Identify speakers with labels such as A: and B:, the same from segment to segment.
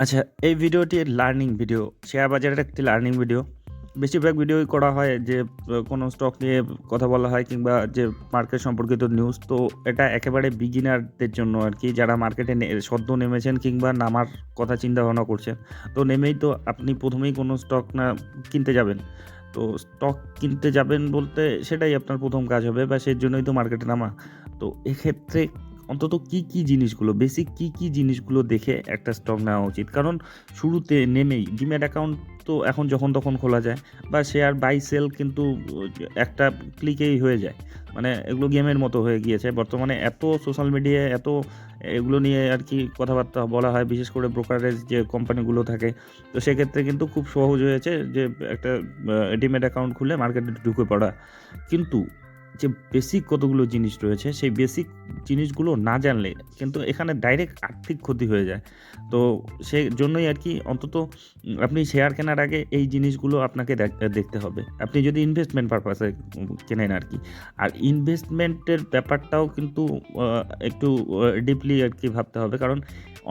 A: আচ্ছা এই ভিডিওটি লার্নিং ভিডিও শেয়ার বাজারের একটি লার্নিং ভিডিও বেশিরভাগ ভিডিওই করা হয় যে, কোনো স্টক নিয়ে কথা বলা হয় কিংবা যে মার্কেট সম্পর্কিত নিউজ তো এটা একেবারে বিগিনারদের জন্য আর কি, যারা মার্কেটে সদ্য নেমেছেন কিংবা নামার কথা চিন্তা ভাবনা করছেন। তো নেমেই তো আপনি প্রথমেই কোনো স্টক না, কিনতে যাবেন। তো স্টক কিনতে যাবেন বলতে সেটাই আপনার প্রথম কাজ হবে বা সেই জন্যই তো মার্কেটে নামা। তো এক্ষেত্রে অন্তত কি কি জিনিসগুলো বেসিক কি কি জিনিসগুলো দেখে একটা স্টক নেওয়া উচিত? কারণ শুরুতে নেমেই ডিম্যাট অ্যাকাউন্ট তো এখন যখন তখন খোলা যায় বা শেয়ার বাই সেল কিন্তু একটা ক্লিকেই হয়ে যায়। মানে এগুলো গেমের মতো হয়ে গিয়েছে। বর্তমানে এত সোশ্যাল মিডিয়ায় এত এগুলো নিয়ে আর কি কথাবার্তা বলা হয়, বিশেষ করে ব্রোকারেজ যে কোম্পানিগুলো থাকে। তো সেক্ষেত্রে কিন্তু খুব সহজ হয়েছে যে একটা ডিমেট অ্যাকাউন্ট খুলে মার্কেটে ঢুকে পড়া। কিন্তু যে বেসিক কতগুলো জিনিস রয়েছে, সেই বেসিক জিনিসগুলো না জানলে কিন্তু এখানে ডাইরেক্ট আর্থিক ক্ষতি হয়ে যায়। তো সেই জন্যই আর কি অন্তত আপনি শেয়ার কেনার আগে এই জিনিসগুলো আপনাকে দেখতে হবে। আপনি যদি ইনভেস্টমেন্ট পারপাসে কেনেন আর কি। আর ইনভেস্টমেন্টের ব্যাপারটাও কিন্তু একটু ডিপলি আর কি ভাবতে হবে। কারণ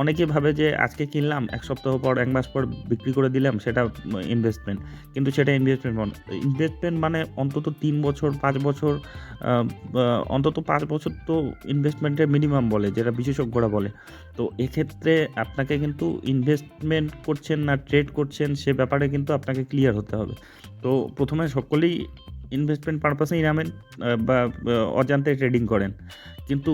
A: অনেকে ভাবে যে আজকে কিনলাম, এক সপ্তাহ পর, এক মাস পর বিক্রি করে দিলাম, সেটা ইনভেস্টমেন্ট কিন্তু সেটা ইনভেস্টমেন্ট ইনভেস্টমেন্ট মানে অন্তত তিন বছর, পাঁচ বছর অন্তত পাঁচ বছর তো ইনভেস্টমেন্টের মিনিমাম বলে, যেটা বিশেষজ্ঞরা বলে। তো এক্ষেত্রে আপনাকে কিন্তু ইনভেস্টমেন্ট করছেন না ট্রেড করছেন, সে ব্যাপারে কিন্তু আপনাকে ক্লিয়ার হতে হবে। তো প্রথমে সকলেই ইনভেস্টমেন্ট পারপাসেই নামেন বা অজান্তে ট্রেডিং করেন। কিন্তু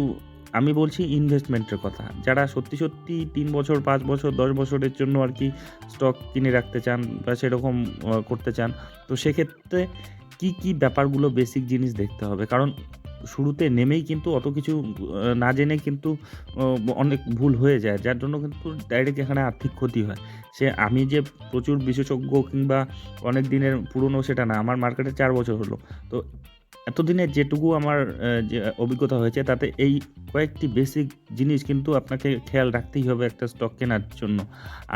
A: আমি বলছি ইনভেস্টমেন্টের কথা। যারা সত্যি সত্যি তিন বছর, পাঁচ বছর, দশ বছরের জন্য আর কি স্টক কিনে রাখতে চান বা সেরকম করতে চান, তো সেক্ষেত্রে কি কি ব্যাপারগুলো বেসিক জিনিস দেখতে হবে? কারণ শুরুতে নেমেই কিন্তু অত কিছু না জেনে কিন্তু অনেক ভুল হয়ে যায়। যার জন্য কিন্তু ডাইরেক্ট এখানে আর্থিক ক্ষতি হয়। সে, আমি যে প্রচুর বিশেষজ্ঞ কিংবা অনেক দিনের পুরনো সেটা না, আমার মার্কেটে চার বছর হলো। তো এতদিনে যেটুকু আমার যে অভিজ্ঞতা হয়েছে, তাতে এই কয়েকটি বেসিক জিনিস কিন্তু আপনাকে খেয়াল রাখতেই হবে একটা স্টক কেনার জন্য।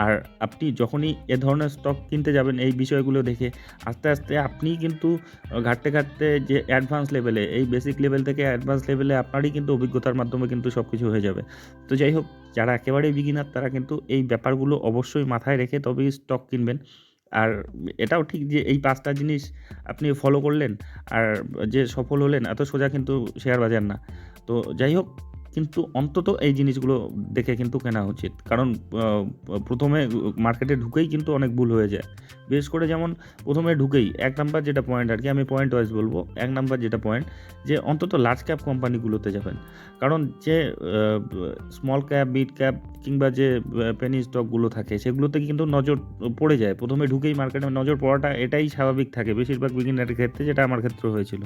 A: আর আপনি যখনই এ ধরনের স্টক কিনতে যাবেন, এই বিষয়গুলো দেখে আস্তে আস্তে আপনি কিন্তু ঘাটতে ঘাটতে যে অ্যাডভান্স লেভেলে এই বেসিক লেভেল থেকে অ্যাডভান্স লেভেলে আপনারই কিন্তু অভিজ্ঞতার মাধ্যমে কিন্তু সব কিছু হয়ে যাবে। তো যাই হোক, যারা একেবারেই বিগিনার তারা কিন্তু এই ব্যাপারগুলো অবশ্যই মাথায় রেখে তবেই স্টক কিনবেন। আর এটাও ঠিক যে এই পাঁচটা জিনিস আপনি ফলো করলেন, আর যে সফল হলেন, এত সোজা কিন্তু শেয়ার বাজার না। তো যাই হোক কিন্তু অন্তত এই জিনিসগুলো দেখে কিন্তু কেনা উচিত। কারণ প্রথমে মার্কেটে ঢুকেই কিন্তু অনেক ভুল হয়ে যায়। বিশেষ করে যেমন প্রথমে ঢুকেই এক নাম্বার যেটা পয়েন্ট আর কি, আমি পয়েন্ট ওয়াইজ বলব, এক নাম্বার যেটা পয়েন্ট যে অন্তত লার্জ ক্যাপ কোম্পানিগুলোতে যাবেন। কারণ যে স্মল ক্যাপ মিড ক্যাপ কিংবা যে পেনি স্টকগুলো থাকে, সেগুলোতে কিন্তু নজর পড়ে যায়। প্রথমে ঢুকেই মার্কেটে নজর পড়াটা এটাই স্বাভাবিক থাকে বেশিরভাগ বিগিনারের ক্ষেত্রে, যেটা আমার ক্ষেত্রে হয়েছিল।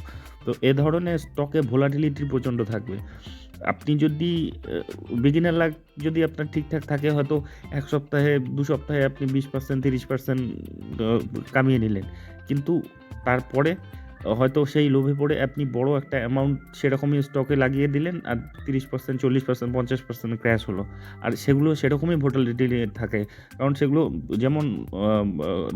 A: তো এ ধরনের স্টকে ভোলাটিলিটি প্রচণ্ড থাকবে। আপনি যদি বিগিনার লাগ যদি আপনার ঠিকঠাক থাকে, হয়তো এক সপ্তাহে, দু সপ্তাহে আপনি বিশ পার্সেন্ট তিরিশ পার্সেন্ট কামিয়ে নিলেন। কিন্তু তারপরে হয়তো সেই লোভে পড়ে আপনি বড় একটা অ্যামাউন্ট সেরকমই স্টকে লাগিয়ে দিলেন আর তিরিশ পার্সেন্ট চল্লিশ পার্সেন্ট পঞ্চাশ পার্সেন্ট ক্র্যাশ হলো। আর সেগুলো সেরকমই ভোটালিটি থাকে। কারণ সেগুলো যেমন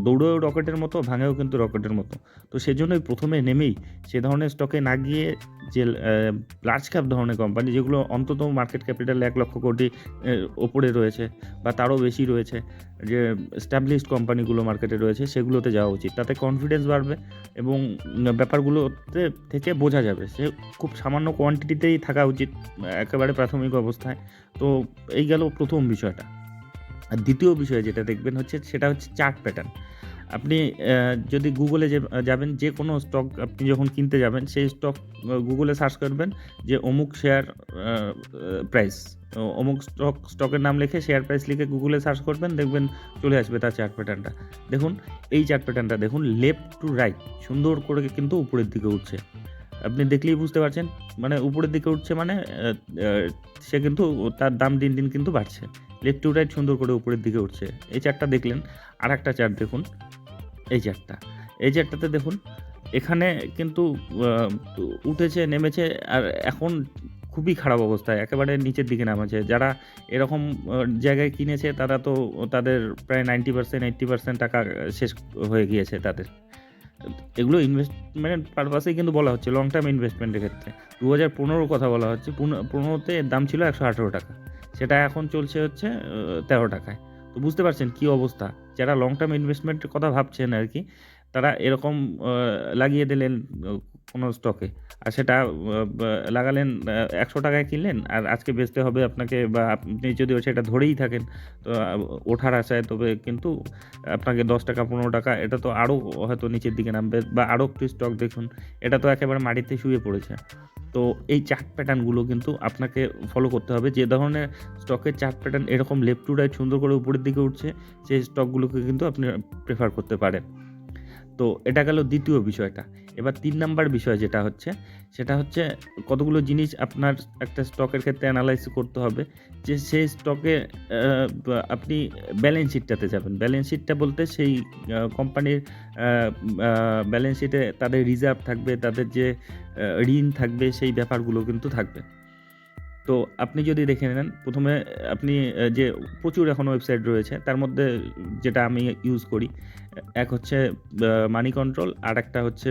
A: দৌড়েও রকেটের মতো, ভাঙেও কিন্তু রকেটের মতো। তো সেজন্যই প্রথমে নেমেই সে ধরনের স্টকে না গিয়ে যে লার্জ ক্যাপ ধরনের কোম্পানি যেগুলো অন্তত মার্কেট ক্যাপিটাল এক লক্ষ কোটি ওপরে রয়েছে বা তারও বেশি রয়েছে যে স্ট্যাবলিশড কোম্পানিগুলো মার্কেটে রয়েছে, সেগুলোতে যাওয়া উচিত। তাতে কনফিডেন্স বাড়বে এবং ব্যাপারগুলোতে থেকে বোঝা যাবে সে খুব সামান্য কোয়ান্টিটিতেই থাকা উচিত, একেবারে প্রাথমিক অবস্থায়। তো এই গেল প্রথম বিষয়টা। আর দ্বিতীয় বিষয় যেটা দেখবেন হচ্ছে, সেটা হচ্ছে চার্ট প্যাটার্ন আপনি যদি গুগলে যাবেন, যে কোনো স্টক আপনি যখন কিনতে যাবেন, সেই স্টক গুগলে সার্চ করবেন যে অমুক শেয়ার প্রাইস অমুক স্টক স্টকের নাম লিখে শেয়ার প্রাইস লিখে গুগলে সার্চ করবেন, দেখবেন চলে আসবে তার চার্ট প্যাটার্নটা দেখুন, এই চার্ট প্যাটার্নটা দেখুন লেফট টু রাইট সুন্দর করে কিন্তু উপরের দিকে উঠছে। আপনি দেখলেই বুঝতে পারছেন মানে উপরের দিকে উঠছে মানে সে কিন্তু তার দাম দিন দিন কিন্তু বাড়ছে। লেফট টু রাইট সুন্দর করে উপরের দিকে উঠছে। এই চারটা দেখলেন আর একটা চার্ট দেখুন, এই চারটা এই চারটাতে দেখুন, এখানে কিন্তু উঠেছে, নেমেছে, আর এখন খুবই খারাপ অবস্থায় একেবারে নিচের দিকে নামেছে যারা এরকম জায়গায় কিনেছে, তারা তো তাদের প্রায় নাইনটি পার্সেন্ট এইট্টি পার্সেন্ট টাকা শেষ হয়ে গিয়েছে তাদের। এগুলো ইনভেস্টমেন্ট পারপাসেই কিন্তু বলা হচ্ছে লং টার্ম ইনভেস্টমেন্টের ক্ষেত্রে। দু হাজার পনেরোর কথা বলা হচ্ছে পনেরোতে এর দাম ছিল একশো আঠেরো টাকা। সেটা এখন চলছে হচ্ছে তেরো টাকায়। তো বুঝতে পারছেন কী অবস্থা? যারা লং টার্ম ইনভেস্টমেন্টের কথা ভাবছেন আর কি তারা এরকম লাগিয়ে দিলেন কোনো স্টকে আর সেটা লাগালেন একশো টাকায় কিনলেন, আর আজকে বেচতে হবে আপনাকে, বা আপনি যদি সেটা ধরেই থাকেন, তো ওঠার আশায়, তবে কিন্তু আপনাকে দশ টাকা, পনেরো টাকা, এটা তো আরও হয়তো নিচের দিকে নামবে, বা আরও একটু স্টক দেখুন, এটা তো একেবারে মাটিতে শুয়ে পড়েছে। তো এই চার্ট প্যাটার্নগুলো কিন্তু আপনাকে ফলো করতে হবে, যে ধরনের স্টকের চার্ট প্যাটার্ন এরকম লেফট টু রাইট সুন্দর করে উপরের দিকে উঠছে, সেই স্টকগুলোকে কিন্তু আপনি প্রেফার করতে পারেন। তো এটা গেল দ্বিতীয় বিষয়টা। এবার তিন নাম্বার বিষয় যেটা হচ্ছে, সেটা হচ্ছে কতগুলো জিনিস আপনার একটা স্টকের ক্ষেত্রে অ্যানালাইজ করতে হবে, যে সেই স্টকে আপনি ব্যালেন্স শিটটাতে যাবেন। ব্যালেন্স শিটটা বলতে সেই কোম্পানির ব্যালেন্স শিটে তাদের রিজার্ভ থাকবে, তাদের যে ঋণ থাকবে, সেই ব্যাপারগুলো কিন্তু থাকবে। তো আপনি যদি দেখে নেন, প্রথমে আপনি যে প্রচুর এখন ওয়েবসাইট রয়েছে, তার মধ্যে যেটা আমি ইউজ করি এক হচ্ছে মানি কন্ট্রোল আর একটা হচ্ছে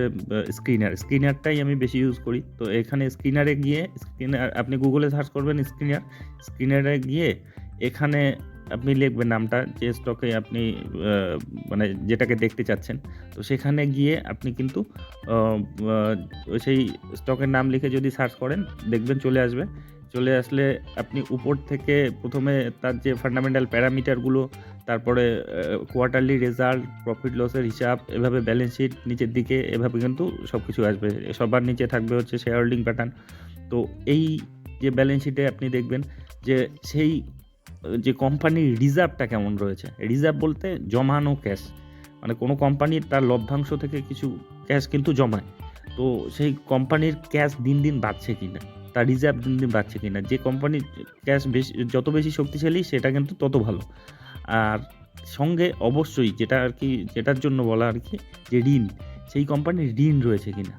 A: স্ক্রিনার স্ক্রিনারটাই আমি বেশি ইউজ করি। তো এখানে স্ক্রিনারে গিয়ে স্ক্রিনার আপনি গুগলে সার্চ করবেন স্ক্রিনার স্ক্রিনারে গিয়ে এখানে আপনি লিখবেন নামটা, যে স্টকে আপনি মানে যেটাকে দেখতে চাচ্ছেন। তো সেখানে গিয়ে আপনি কিন্তু সেই স্টকের নাম লিখে যদি সার্চ করেন, দেখবেন চলে আসবে। চলে আসলে আপনি উপর থেকে প্রথমে তার যে ফান্ডামেন্টাল প্যারামিটারগুলো তারপরে কোয়ার্টারলি রেজাল্ট প্রফিট লসের হিসাব, এভাবে ব্যালেন্স শিট নিচের দিকে, এভাবে কিন্তু সব কিছু আসবে। সবার নিচে থাকবে হচ্ছে শেয়ার হোল্ডিং প্যাটার্ন তো এই যে ব্যালেন্স শিটে আপনি দেখবেন যে সেই, যে কোম্পানির রিজার্ভটা কেমন রয়েছে? রিজার্ভ বলতে জমানো ক্যাশ মানে কোনো কোম্পানির তার লভ্যাংশ থেকে কিছু ক্যাশ কিন্তু জমায়। তো সেই কোম্পানির ক্যাশ দিন দিন বাড়ছে কিনা? তার রিজার্ভ দিন দিন বাড়ছে কিনা। যে কোম্পানির ক্যাশ বেশি, যত বেশি শক্তিশালী, সেটা কিন্তু তত ভালো। আর সঙ্গে অবশ্যই যেটা আর কি, যেটার জন্য বলা আর কি, যে ঋণ, সেই কোম্পানির ঋণ রয়েছে কিনা।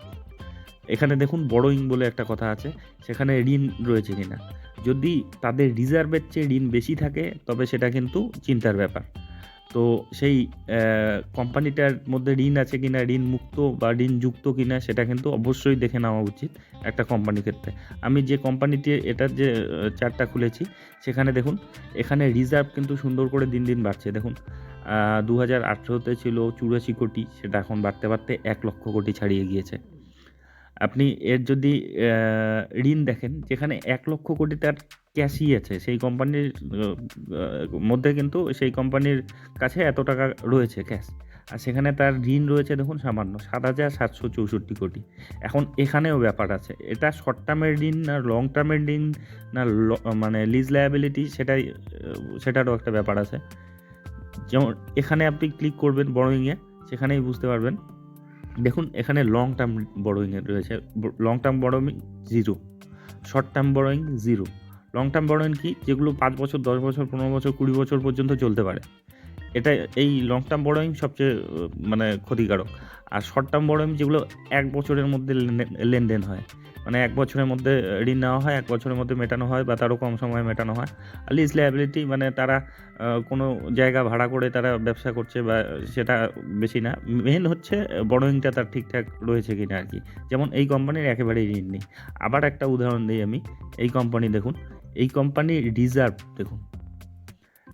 A: এখানে দেখুন বড়োইং বলে একটা কথা আছে, সেখানে ঋণ রয়েছে কিনা। যদি তাদের রিজার্ভের চেয়ে ঋণ বেশি থাকে, তবে সেটা কিন্তু চিন্তার ব্যাপার। তো সেই কোম্পানিটার মধ্যে ঋণ আছে কিনা, ঋণ মুক্ত বা ঋণ যুক্ত কিনা, সেটা কিন্তু অবশ্যই দেখে নেওয়া উচিত একটা কোম্পানির ক্ষেত্রে। আমি যে কোম্পানিটি এটার যে চার্টটা খুলেছি, সেখানে দেখুন, এখানে রিজার্ভ কিন্তু সুন্দর করে দিন দিন বাড়ছে। দেখুন দু হাজার আঠেরোতে ছিল চুরাশি কোটি, সেটা এখন বাড়তে বাড়তে এক লক্ষ কোটি ছাড়িয়ে গিয়েছে। আপনি এর যদি ঋণ দেখেন, যেখানে এক লক্ষ কোটি তার ক্যাশই আছে, সেই কোম্পানির মধ্যে কিন্তু সেই কোম্পানির কাছে এত টাকা রয়েছে ক্যাশ আর সেখানে তার ঋণ রয়েছে দেখুন সামান্য, সাত হাজার সাতশো চৌষট্টি কোটি। এখন এখানেও ব্যাপার আছে, এটা শর্ট টার্মের ঋণ না লং টার্মের ঋণ না মানে লিজ লায়াবিলিটি সেটাই সেটারও একটা ব্যাপার আছে। যেমন এখানে আপনি ক্লিক করবেন বড়োইংয়ে সেখানেই বুঝতে পারবেন। দেখুন, এখানে লং টার্ম বড়োইং রয়েছে। Long term borrowing zero short term borrowing zero long term borrowing কি? যেগুলো পাঁচ বছর, দশ বছর, পনেরো বছর, কুড়ি বছর পর্যন্ত চলতে পারে। এটা এই লং টার্ম বড়োইং সবচেয়ে মানে ক্ষতিকারক। আর শর্ট টার্ম বড়োইং যেগুলো এক বছরের মধ্যে লেনদেন- হয়। মানে এক বছরের মধ্যে ঋণ নেওয়া হয়, এক বছরের মধ্যে মেটানো হয় বা তারও কম সময়ে মেটানো হয়। আর লিজ লায়াবিলিটি মানে তারা কোনো জায়গা ভাড়া করে তারা ব্যবসা করছে বা সেটা বেশি না। মেন হচ্ছে বড়োইংটা তার ঠিকঠাক রয়েছে কিনা আর কি। যেমন এই কোম্পানির একেবারেই ঋণ নেই। আবার একটা উদাহরণ দিই আমি। এই কোম্পানি দেখুন। এই কোম্পানির রিজার্ভ দেখুন।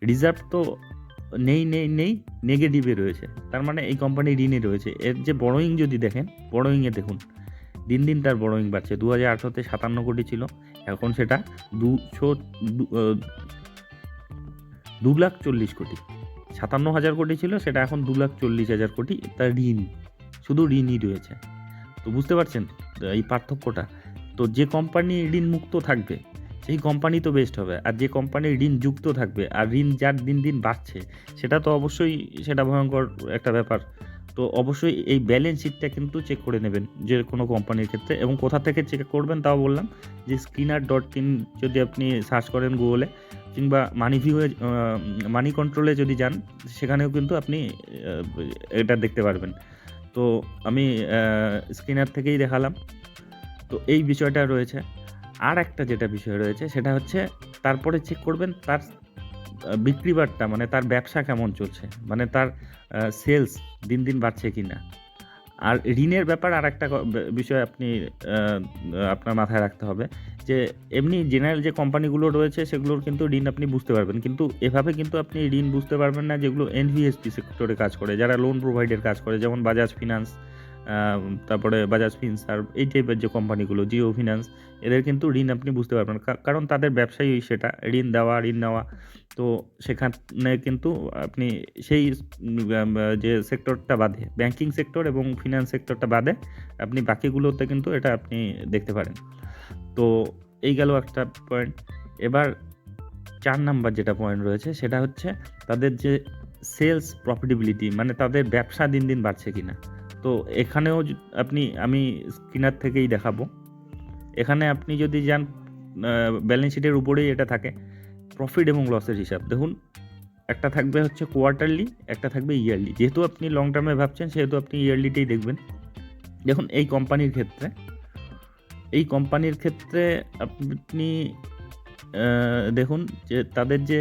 A: রিজার্ভ তো নেই নেই নেই নেগেটিভে রয়েছে। তার মানে এই কোম্পানি ঋণে রয়েছে। এর যে বড়োইং যদি দেখেন বড়োইংয়ে দেখুন, দিন দিন তার বড়োইং বাড়ছে। দু হাজার আঠারোতে সাতান্ন কোটি ছিল, এখন সেটা দুশো, দু লাখ চল্লিশ কোটি। সাতান্ন হাজার কোটি ছিল, সেটা এখন দু লাখ চল্লিশ হাজার কোটি তার ঋণ। শুধু ঋণই রয়েছে। তো বুঝতে পারছেন এই পার্থক্যটা? তো যে কোম্পানি ঋণ মুক্ত থাকবে সেই কোম্পানি তো বেস্ট হবে। আর যে কোম্পানি ঋণ যুক্ত থাকবে, আর ঋণ যার দিন দিন বাড়ছে, সেটা তো অবশ্যই সেটা ভয়ঙ্কর একটা ব্যাপার। তো অবশ্যই এই ব্যালেন্স শিটটা কিন্তু চেক করে নেবেন, যে কোনো কোম্পানির ক্ষেত্রে। এবং কোথা থেকে চেক করবেন তাও বললাম, যে স্ক্রিনার ডট ইন যদি আপনি সার্চ করেন গুগলে কিংবা মানি ভিউয়ে মানি কন্ট্রোলে যদি যান, সেখানেও কিন্তু আপনি এটা দেখতে পারবেন। তো আমি স্ক্রিনার থেকেই দেখালাম। তো এই বিষয়টা রয়েছে। আর একটা যেটা বিষয় রয়েছে সেটা হচ্ছে তারপরে চেক করবেন তার আহ, বিক্রি বাট্টা মানে তার ব্যবসা কেমন চলছে মানে তার সেলস দিন দিন বাড়ছে কি না আর ঋণের ব্যাপার আর একটা বিষয় আপনি আপনার মাথায় রাখতে হবে যে এমনি জেনারেল যে কোম্পানিগুলো রয়েছে সেগুলোর কিন্তু ঋণ আপনি বুঝতে পারবেন। কিন্তু এভাবে কিন্তু আপনি ঋণ বুঝতে পারবেন না যেগুলো এনভিএসপি সেক্টরে কাজ করে যারা লোন প্রোভাইডের কাজ করে যেমন বাজাজ ফিনান্স তারপরে বাজাজ ফিনসার এই টাইপের যে কোম্পানিগুলো জিও ফিনান্স এদের কিন্তু ঋণ আপনি বুঝতে পারবেন কারণ তাদের ব্যবসায়ী সেটা, ঋণ দেওয়া, ঋণ নেওয়া। তো সেখানে কিন্তু আপনি সেই যে সেক্টরটা বাদে ব্যাংকিং সেক্টর এবং ফিনান্স সেক্টরটা বাদে, আপনি বাকিগুলোতে কিন্তু এটা আপনি দেখতে পারেন। তো এই গেল একটা পয়েন্ট এবার চার নাম্বার যেটা পয়েন্ট রয়েছে, সেটা হচ্ছে তাদের যে সেলস প্রফিটেবিলিটি মানে তাদের ব্যবসা দিন দিন বাড়ছে কিনা। তো এখানেও আপনি, আমি স্ক্রিনার থেকেই দেখাবো। এখানে আপনি যদি যান ব্যালেন্স শিটের উপরেই এটা থাকে প্রফিট এবং লসের হিসাব। দেখুন, একটা থাকবে হচ্ছে কোয়ার্টারলি একটা থাকবে ইয়ারলি যেহেতু আপনি লং টার্মে ভাবছেন, সেহেতু আপনি ইয়ারলিতেই দেখবেন। দেখুন, এই কোম্পানির ক্ষেত্রে, এই কোম্পানির ক্ষেত্রে আপনি দেখুন যে তাদের যে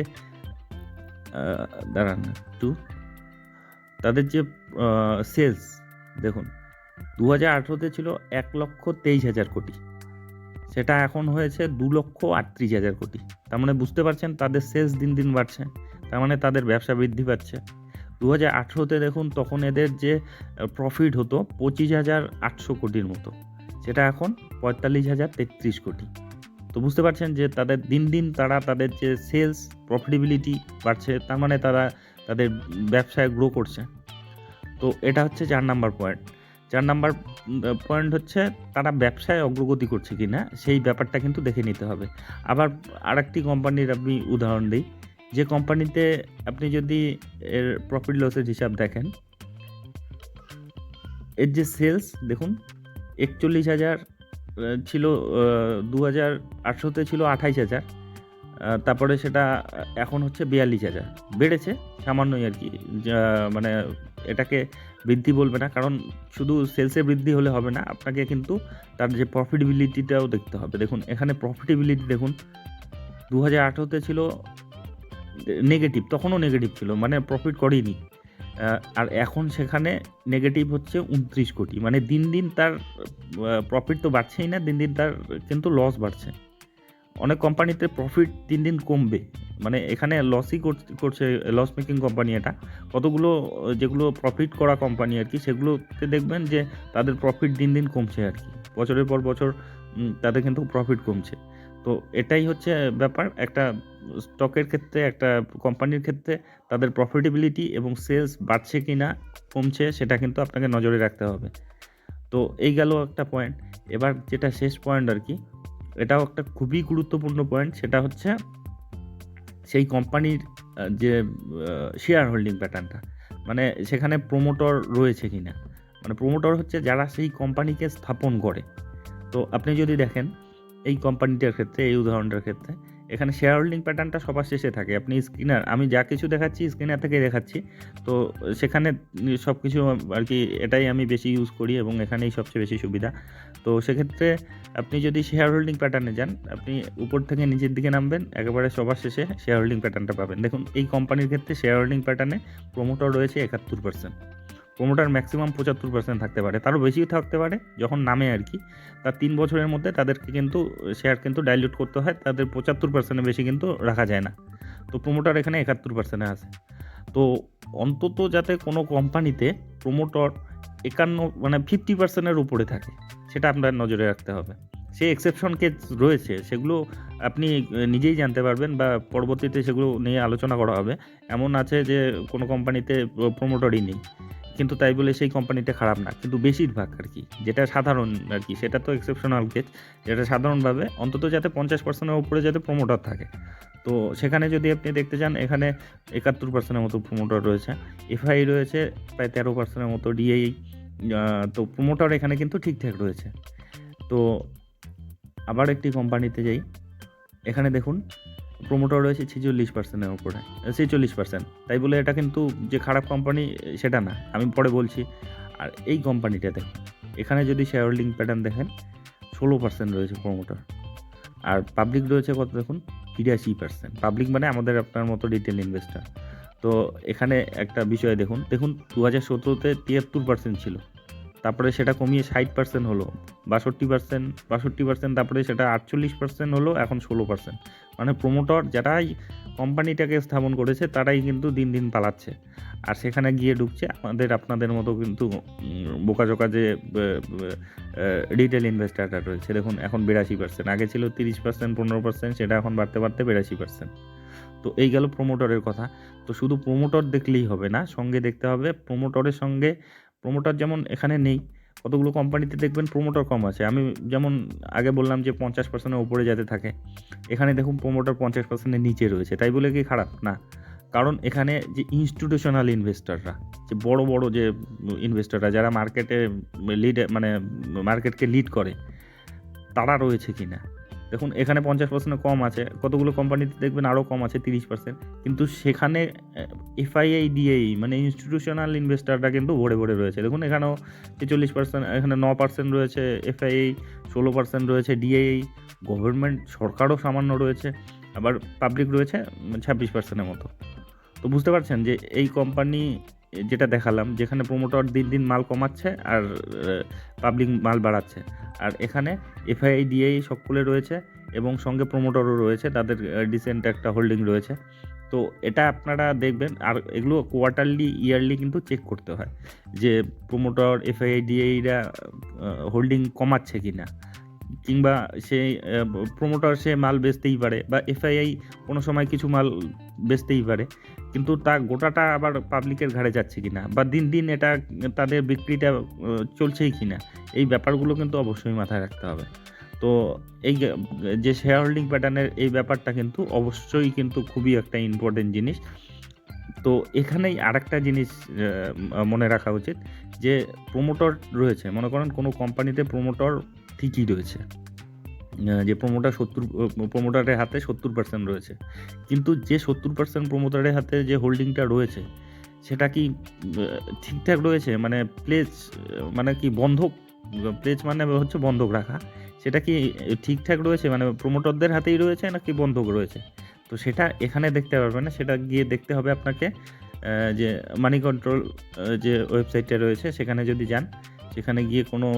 A: দাঁড়ান একটু। তাদের যে সেলস দেখুন দু হাজার আঠেরোতে ছিল এক লক্ষ তেইশ হাজার কোটি। সেটা এখন হয়েছে দু লক্ষ আটত্রিশ হাজার কোটি। তার মানে বুঝতে পারছেন, তাদের সেলস দিন দিন বাড়ছে। তার মানে তাদের ব্যবসা বৃদ্ধি পাচ্ছে। দু হাজার আঠেরোতে দেখুন, তখন এদের যে প্রফিট হতো পঁচিশ হাজার আটশো কোটির মতো। সেটা এখন পঁয়তাল্লিশ হাজার তেত্রিশ কোটি। তো বুঝতে পারছেন যে, তাদের দিন দিন তারা তাদের যে সেলস প্রফিটেবিলিটি বাড়ছে, তার মানে তারা তাদের ব্যবসায় গ্রো করছে। তো এটা হচ্ছে চার নাম্বার পয়েন্ট চার নাম্বার পয়েন্ট হচ্ছে তারা ব্যবসায় অগ্রগতি করছে কি না সেই ব্যাপারটা কিন্তু দেখে নিতে হবে। আবার আরেকটি কোম্পানির আপনি উদাহরণ দিই। যে কোম্পানিতে আপনি যদি এর প্রফিট লসের হিসাব দেখেন, এর যে সেলস দেখুন, একচল্লিশ হাজার ছিল দু হাজার আটশোতে ছিল আঠাইশ হাজার তারপরে সেটা এখন হচ্ছে বিয়াল্লিশ হাজার। বেড়েছে, সামান্যই আর কি মানে এটাকে বৃদ্ধি বলবে না, কারণ শুধু সেলসে বৃদ্ধি হলে হবে না, আপনাকে কিন্তু তার যে প্রফিটেবিলিটিটাও দেখতে হবে। দেখুন, এখানে প্রফিটেবিলিটি দেখুন দু হাজার আঠেরোতে ছিল নেগেটিভ তখনও নেগেটিভ ছিল মানে প্রফিট করেনি আর এখন সেখানে নেগেটিভ হচ্ছে উনত্রিশ কোটি মানে দিন দিন তার প্রফিট তো বাড়ছেই না, দিন দিন তার কিন্তু লস বাড়ছে। অনেক কোম্পানিতে প্রফিট দিন দিন কমবে। মানে এখানে লসই করছে লস মেকিং কোম্পানি এটা। কতগুলো, যেগুলো প্রফিট করা কোম্পানি আর কি, সেগুলোতে দেখবেন যে তাদের প্রফিট দিন দিন কমছে আর কি। বছরের পর বছর তাদের কিন্তু প্রফিট কমছে। তো এটাই হচ্ছে ব্যাপার। একটা স্টকের ক্ষেত্রে, একটা কোম্পানির ক্ষেত্রে তাদের প্রফিটেবিলিটি এবং সেলস বাড়ছে কি না কমছে, সেটা কিন্তু আপনাকে নজরে রাখতে হবে। তো এই গেল একটা পয়েন্ট এবার যেটা শেষ পয়েন্ট আর কি এটাও একটা খুবই গুরুত্বপূর্ণ পয়েন্ট সেটা হচ্ছে সেই কোম্পানির যে শেয়ার হোল্ডিং প্যাটার্নটা মানে সেখানে প্রোমোটর রয়েছে কি না মানে প্রোমোটর হচ্ছে যারা সেই কোম্পানিকে স্থাপন করে। তো আপনি যদি দেখেন, এই কোম্পানিটার ক্ষেত্রে, এই উদাহরণটার ক্ষেত্রে এখানে শেয়ার হোল্ডিং প্যাটার্নটা সবার শেষে থাকে। আপনি স্ক্রিনার, আমি যা কিছু দেখাচ্ছি স্ক্রিনার থেকে দেখাচ্ছি। তো সেখানে সব কিছু আর কি, এটাই আমি বেশি ইউজ করি এবং এখানেই সবচেয়ে বেশি সুবিধা। তো সেক্ষেত্রে আপনি যদি শেয়ার হোল্ডিং প্যাটার্নে যান, আপনি উপর থেকে নিচের দিকে নামবেন, একেবারে সবার শেষে শেয়ার হোল্ডিং প্যাটার্নটা পাবেন। দেখুন, এই কোম্পানির ক্ষেত্রে শেয়ার হোল্ডিং প্যাটার্নে প্রোমোটার রয়েছে একাত্তর পার্সেন্ট প্রোমোটার ম্যাক্সিমাম পঁচাত্তর পার্সেন্ট থাকতে পারে। তারও বেশিও থাকতে পারে, যখন নামে আর কি। তার তিন বছরের মধ্যে তাদেরকে কিন্তু শেয়ার কিন্তু ডাইলিউট করতে হয়, তাদের পঁচাত্তর পার্সেন্টের বেশি কিন্তু রাখা যায় না। তো প্রোমোটার এখানে একাত্তর পার্সেন্টে আছে। তো অন্তত যাতে কোনো কোম্পানিতে প্রোমোটর একান্ন মানে ফিফটি পার্সেন্টের উপরে থাকে, সেটা আপনার নজরে রাখতে হবে। সে এক্সেপশন কেস রয়েছে, সেগুলো আপনি নিজেই জানতে পারবেন বা পরবর্তীতে সেগুলো নিয়ে আলোচনা করা হবে। এমন আছে যে কোনো কোম্পানিতে প্রোমোটরই নেই। কিন্তু তাই বলে সেই কোম্পানিটা খারাপ না। কিন্তু বেশিরভাগ আর কি, যেটা সাধারণ আর কি, সেটা তো এক্সেপশনাল কেস যেটা সাধারণভাবে অন্তত যাতে পঞ্চাশ পার্সেন্টের উপরে যাতে প্রোমোটার থাকে। তো সেখানে যদি আপনি দেখতে চান, এখানে একাত্তর পার্সেন্টের মতো প্রোমোটার রয়েছে এফআই রয়েছে প্রায় তেরো পার্সেন্টের মতো ডিআই তো প্রোমোটার এখানে কিন্তু ঠিকঠাক রয়েছে। তো আবার একটি কোম্পানিতে যাই, এখানে দেখুন প্রোমোটার রয়েছে ছেচল্লিশ পার্সেন্টের উপরে, ছেচল্লিশ পার্সেন্ট তাই বলে এটা কিন্তু যে খারাপ কোম্পানি সেটা না। আমি পরে বলছি। আর এই কোম্পানিটা দেখুন এখানে যদি শেয়ার হোল্ডিং প্যাটার্ন দেখেন, ষোলো পার্সেন্ট রয়েছে প্রোমোটার আর পাবলিক রয়েছে কত দেখুন? তিরাশি পার্সেন্ট পাবলিক মানে আমাদের আপনার মতো রিটেল ইনভেস্টার তো এখানে একটা বিষয় দেখুন। দেখুন দু হাজার সতেরোতে তিয়াত্তর পার্সেন্ট ছিল। তারপরে সেটা কমিয়ে ষাট পার্সেন্ট হলো। বাষট্টি পার্সেন্ট বাষট্টি পার্সেন্ট তারপরে সেটা আটচল্লিশ পার্সেন্ট হলো, এখন ষোলো পার্সেন্ট মানে প্রোমোটর যারাই কোম্পানিটাকে স্থাপন করেছে, তারাই কিন্তু দিন দিন পালাচ্ছে। আর সেখানে গিয়ে ঢুকছে আমাদের, আপনাদের মতো কিন্তু বোকাচোকা যে রিটেল ইনভেস্টাররা রয়েছে। দেখুন, এখন বিরাশি পার্সেন্ট আগে ছিল তিরিশ পার্সেন্ট পনেরো পার্সেন্ট সেটা এখন বাড়তে বাড়তে বিরাশি পার্সেন্ট তো এই গেল প্রোমোটরের কথা। তো শুধু প্রোমোটর দেখলেই হবে না, সঙ্গে দেখতে হবে প্রোমোটরের সঙ্গে প্রোমোটর যেমন এখানে নেই কতগুলো কোম্পানিতে দেখবেন প্রোমোটার কম আছে। আমি যেমন আগে বললাম যে পঞ্চাশ পার্সেন্টের উপরে যাতে থাকে, এখানে দেখুন প্রোমোটার পঞ্চাশ পার্সেন্টের নিচে রয়েছে। তাই বলে কি খারাপ? না। কারণ এখানে যে ইনস্টিটিউশনাল ইনভেস্টররা যে বড় বড় যে ইনভেস্টররা যারা মার্কেটে লিড মানে মার্কেটকে লিড করে, তারা রয়েছে কি না দেখুন, এখানে পঞ্চাশ পার্সেন্ট কম আছে। কতগুলো কোম্পানিতে দেখবেন আরও কম আছে, তিরিশ পার্সেন্ট কিন্তু সেখানে এফআইআই ডিএই মানে ইনস্টিটিউশনাল ইনভেস্টাররা কিন্তু ভরে ভরে রয়েছে। দেখুন, এখানেও ছেচল্লিশ পার্সেন্ট এখানে ন পার্সেন্ট রয়েছে এফআইআই ষোলো পার্সেন্ট রয়েছে ডিএই গভর্নমেন্ট সরকারও সামান্য রয়েছে, আবার পাবলিক রয়েছে ছাব্বিশ পার্সেন্টের মতো। তো বুঝতে পারছেন যে এই কোম্পানি যেটা দেখালাম, যেখানে প্রোমোটর দিন দিন মাল কমাচ্ছে আর পাবলিক মাল বাড়াচ্ছে। আর এখানে এফআইআই ডিআই সকলে রয়েছে এবং সঙ্গে প্রোমোটরও রয়েছে, তাদের ডিসেন্ট একটা হোল্ডিং রয়েছে। তো এটা আপনারা দেখবেন, আর এগুলো কোয়ার্টারলি ইয়ারলি কিন্তু চেক করতে হয় যে প্রোমোটর এফআইআই ডিআইরা হোল্ডিং কমাচ্ছে কি না কিংবা সে প্রোমোটর সে মাল বেচতেই পারে বা এফআইআই কোনো সময় কিছু মাল বেচতেই পারে। কিন্তু তা গোটাটা আবার পাবলিকের ঘাড়ে যাচ্ছে কি না বা দিন দিন এটা তাদের বিক্রিটা চলছেই কি না এই ব্যাপারগুলো কিন্তু অবশ্যই মাথায় রাখতে হবে। তো এই যে শেয়ার হোল্ডিং প্যাটার্নের এই ব্যাপারটা কিন্তু অবশ্যই কিন্তু খুবই একটা ইম্পর্টেন্ট জিনিস। তো এখানেই আরেকটা জিনিস মনে রাখা উচিত যে প্রোমোটর রয়েছে, মনে করেন কোনো কোম্পানিতে প্রোমোটর ঠিকই রয়েছে। যে প্রোমোটার সত্তর প্রোমোটারের হাতে সত্তর পার্সেন্ট রয়েছে। কিন্তু যে সত্তর পার্সেন্ট প্রোমোটারের হাতে যে হোল্ডিংটা রয়েছে, সেটা কি ঠিকঠাক রয়েছে? মানে প্লেস মানে কি বন্ধক? প্লেস মানে হচ্ছে বন্ধক রাখা। সেটা কি ঠিকঠাক রয়েছে? মানে প্রোমোটরদের হাতেই রয়েছে নাকি বন্ধক রয়েছে? তো সেটা এখানে দেখতে পারবে না। সেটা গিয়ে দেখতে হবে আপনাকে যে মানি কন্ট্রোল যে ওয়েবসাইটটা রয়েছে, সেখানে যদি যান, সেখানে গিয়ে কোনো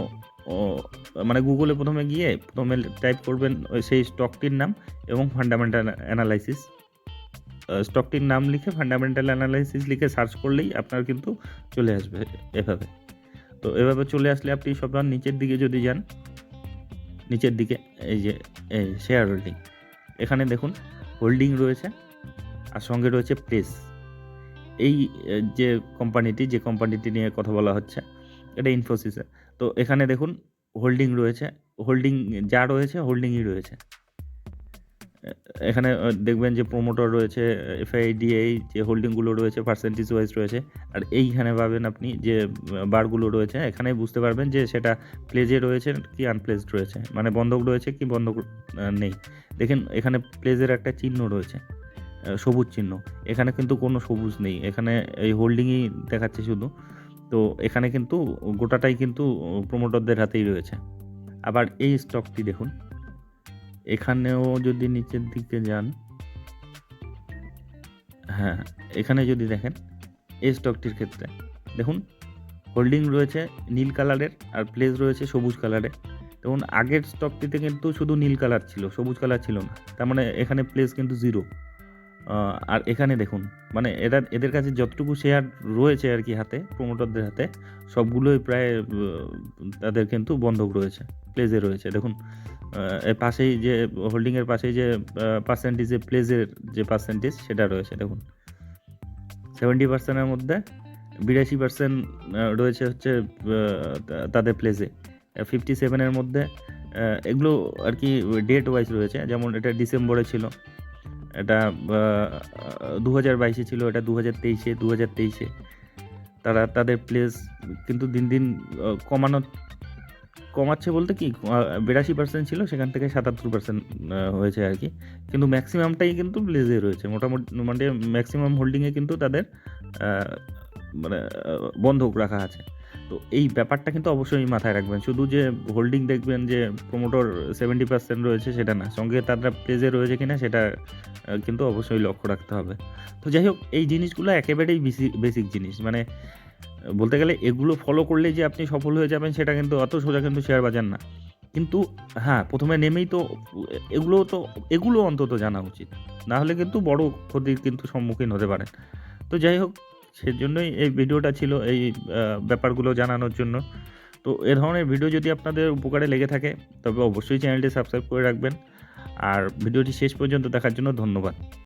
A: মানে গুগলে প্রথমে গিয়ে প্রথমে টাইপ করবেন সেই স্টকটির নাম এবং ফান্ডামেন্টাল অ্যানালাইসিস স্টকটির নাম লিখে ফান্ডামেন্টাল অ্যানালাইসিস লিখে সার্চ করলেই আপনার কিন্তু চলে আসবে এভাবে। তো এভাবে চলে আসলে আপনি সবার নিচের দিকে যদি যান, নিচের দিকে এই যে, এই শেয়ার হোল্ডিং এখানে দেখুন হোল্ডিং রয়েছে আর সঙ্গে রয়েছে প্লেস এই যে কোম্পানিটি যে কোম্পানিটি নিয়ে কথা বলা হচ্ছে এটা ইনফোসিসে তো এখানে দেখুন হোল্ডিং রয়েছে। হোল্ডিং যা রয়েছে হোল্ডিংই রয়েছে। এখানে দেখবেন যে প্রোমোটর রয়েছে এফআইডিআই যে হোল্ডিংগুলো রয়েছে পার্সেন্টেজ ওয়াইজ রয়েছে। আর এইখানে পাবেন আপনি যে বারগুলো রয়েছে এখানে বুঝতে পারবেন যে সেটা প্লেজে রয়েছে কি আনপ্লেসড রয়েছে। মানে বন্ধক রয়েছে কি বন্ধক নেই। দেখেন, এখানে প্লেজের একটা চিহ্ন রয়েছে সবুজ চিহ্ন। এখানে কিন্তু কোনো সবুজ নেই। এখানে এই হোল্ডিংই দেখাচ্ছে শুধু। তো এখানে কিন্তু গোটাটাই কিন্তু প্রমোটরদের হাতেই রয়েছে। আবার এই স্টকটি দেখুন। এখানেও যদি নিচের দিকে যান হ্যাঁ এখানে যদি দেখেন, এই স্টকটির ক্ষেত্রে। দেখুন হোল্ডিং রয়েছে নীল কালারের আর প্লেস রয়েছে সবুজ কালারের। দেখুন, আগের স্টকটিতে কিন্তু শুধু নীল কালার ছিল, সবুজ কালার ছিল না। তার মানে এখানে প্লেস কিন্তু জিরো আর এখানে দেখুন মানে এরা, এদের কাছে যতটুকু শেয়ার রয়েছে আর কি হাতে প্রমোটারদের হাতে, সবগুলোই প্রায় তাদের কিন্তু বন্ধক রয়েছে প্লেজে রয়েছে। দেখুন পাশেই যে হোল্ডিংয়ের পাশেই যে পার্সেন্টেজে প্লেজের যে পার্সেন্টেজ সেটা রয়েছে, দেখুন। সেভেন্টি পার্সেন্টের মধ্যে, বিরাশি পার্সেন্ট রয়েছে হচ্ছে তাদের প্লেজে ফিফটি সেভেনের মধ্যে এগুলো আর কি ডেট ওয়াইজ রয়েছে, যেমন এটা ডিসেম্বরে ছিল। এটা দু হাজার বাইশে ছিল, এটা দু হাজার তেইশে দু হাজার তেইশে। তারা, তাদের প্লেস কিন্তু দিন দিন কমানো, কমাচ্ছে বলতে কি বিরাশি পার্সেন্ট ছিল, সেখান থেকে সাতাত্তর পার্সেন্ট হয়েছে আর কি। কিন্তু ম্যাক্সিমামটাই কিন্তু প্লেসে রয়েছে। মোটামুটি মানে ম্যাক্সিমাম হোল্ডিংয়ে কিন্তু তাদের মানে বন্ধক রাখা আছে। তো এই ব্যাপারটা কিন্তু অবশ্যই মাথায় রাখবেন। শুধু যে হোল্ডিং দেখবেন যে প্রোমোটর সেভেন্টি পার্সেন্ট রয়েছে সেটা না, সঙ্গে তারা প্লেজে রয়েছে কিনা সেটা কিন্তু অবশ্যই লক্ষ্য রাখতে হবে। তো যাই হোক, এই জিনিসগুলো একেবারেই বেসিক জিনিস। মানে বলতে গেলে এগুলো ফলো করলেই যে আপনি সফল হয়ে যাবেন সেটা কিন্তু অত সোজা কিন্তু শেয়ার বাজার না। কিন্তু হ্যাঁ প্রথমে নেমেই তো, এগুলো তো, এগুলো অন্তত জানা উচিত। না হলে কিন্তু বড় ক্ষতির কিন্তু সম্মুখীন হতে পারেন। তো যাই হোক সেজন্যই এই ভিডিওটা ছিল এই ব্যাপারগুলো জানানোর জন্য। তো এ ধরনের ভিডিও যদি আপনাদের উপকারে লেগে থাকে, তবে অবশ্যই চ্যানেলটি সাবস্ক্রাইব করে রাখবেন। আর ভিডিওটি শেষ পর্যন্ত দেখার জন্য ধন্যবাদ।